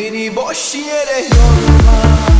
Beni boş yere yorma.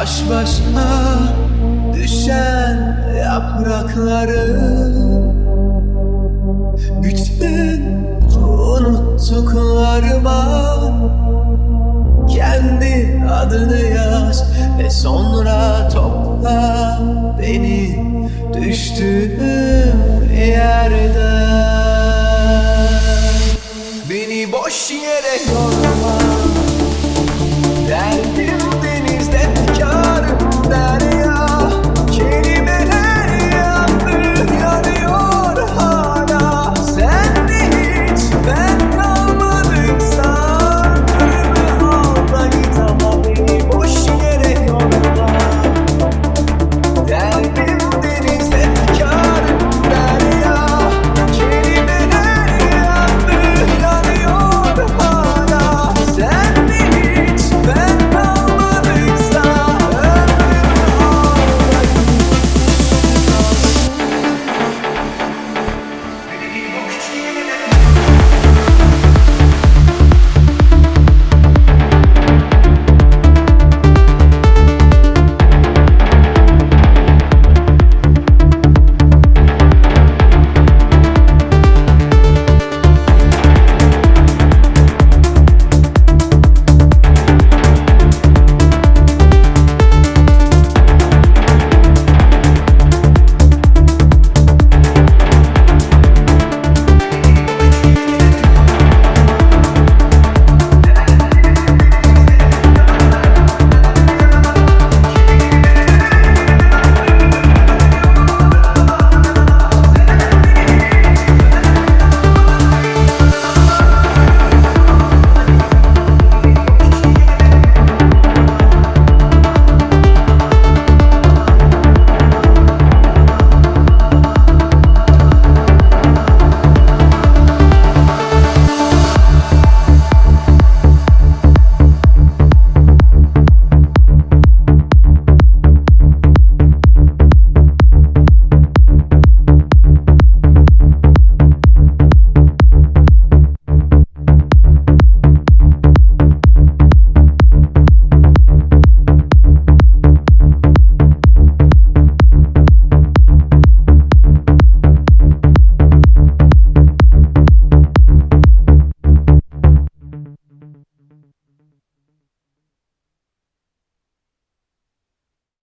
Baş başa düşen yaprakları Bütün unuttuklarıma Kendi adını yaz ve sonra topla beni Düştüğüm